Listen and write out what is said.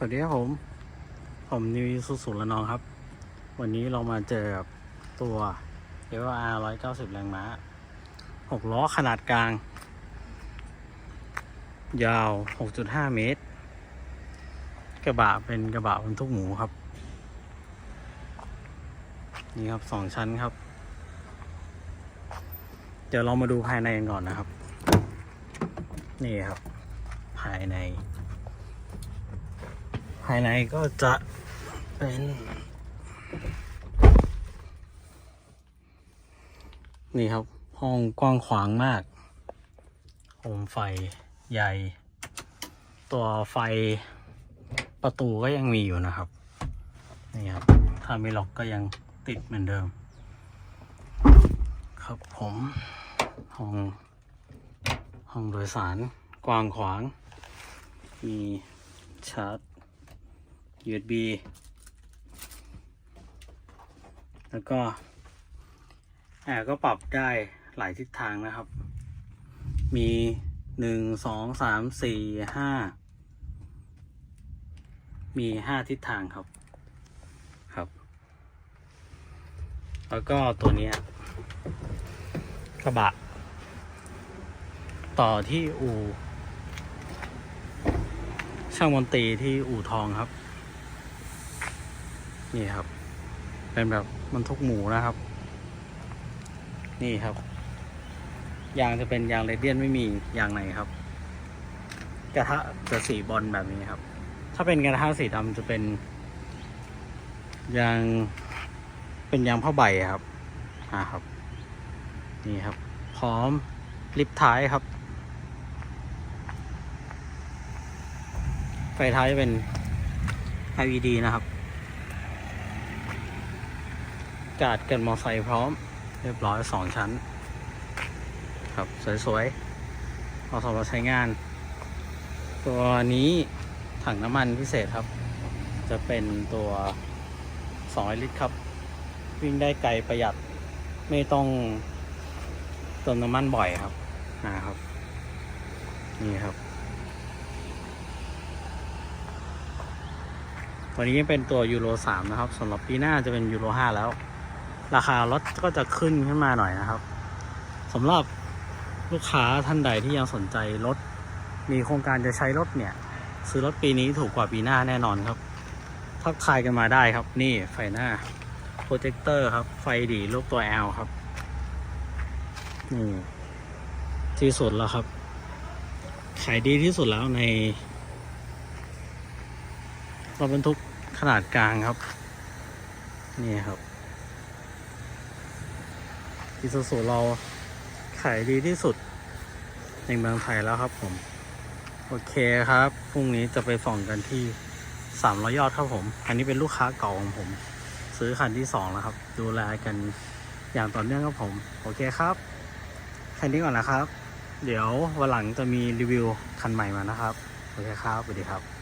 สวัสดีครับผม ผมนิวสุสุละนองครับ วันนี้เรามาเจอกับตัว l r 190 แรงม้า 6 ล้อขนาดกลาง ยาว 6.5 เมตร กระบะเป็นกระบะบรรทุกหมูครับ นี่ครับสองชั้นครับ เดี๋ยวเรามาดูภายในกันก่อนนะครับ นี่ครับ ภายใน ภายในก็จะเป็นนี่ครับ ห้องกว้างขวางมากโคมไฟใหญ่ ตัวไฟประตูก็ยังมีอยู่นะครับ นี่ครับ ถ้าไม่ล็อกก็ยังติดเหมือนเดิม ครับผม ห้อง ห้องโดยสารกว้างขวาง มีชาร์จ USB แล้วก็แอร์ก็ปรับได้หลายทิศทางนะครับ มีหนึ่งสองสามสี่ห้ามีห้าทิศทางครับครับ แล้วก็ตัวนี้กระบะ ต่อที่อู่ช่างมนตรีที่อู่ทองครับ นี่ครับ เป็นแบบบรรทุกหมูนะครับ นี่ครับ ยางจะเป็นยางเรเดียนไม่มียางไหนครับ กระทะจะสีบอลแบบนี้ครับ ถ้าเป็นกระทะสีดำจะเป็น ยางเป็นยางผ้าใบครับอ่าครับ นี่ครับ พร้อมลิฟท้ายครับ ไฟท้ายจะเป็น LED นะครับ กาดกันมอไซค์พร้อม เรียบร้อยสองชั้น ครับ สวยๆเอสำหรับใช้งาน ตัวนี้ถังน้ำมันพิเศษครับ จะเป็นตัว2ลิตรครับ วิ่งได้ไกลประหยัดไม่ต้องเติมน้ำมันบ่อยครับนะครับ นี่ครับวันนี้เป็นตัวยูโร3นะครับสำหรับปีหน้าจะเป็นยูโร5แล้ว ราคารถก็จะขึ้นขึ้นมาหน่อยนะครับสำหรับลูกค้าท่านใดที่ยังสนใจรถ มีโครงการจะใช้รถเนี่ย ซื้อรถปีนี้ถูกกว่าปีหน้าแน่นอนครับ ทักทายกันมาได้ครับ นี่ไฟหน้าโปรเจคเตอร์ครับ ไฟดีรูปตัว L ครับ นี่ ที่สุดแล้วครับ ขายดีที่สุดแล้วในรถบรรทุกขนาดกลางครับ นี่ครับ อิซูซูเราขายดีที่สุด ในเมืองไทยแล้วครับผม โอเคครับ พรุ่งนี้จะไปส่องกันที่สามร้อยยอดครับผม อันนี้เป็นลูกค้าเก่าของผม ซื้อคันที่สองแล้วครับ ดูแลกันอย่างต่อเนื่องครับผม โอเคครับ แค่นี้ก่อนนะครับ เดี๋ยววันหลังจะมีรีวิวคันใหม่มานะครับ โอเคครับสวัสดีครับ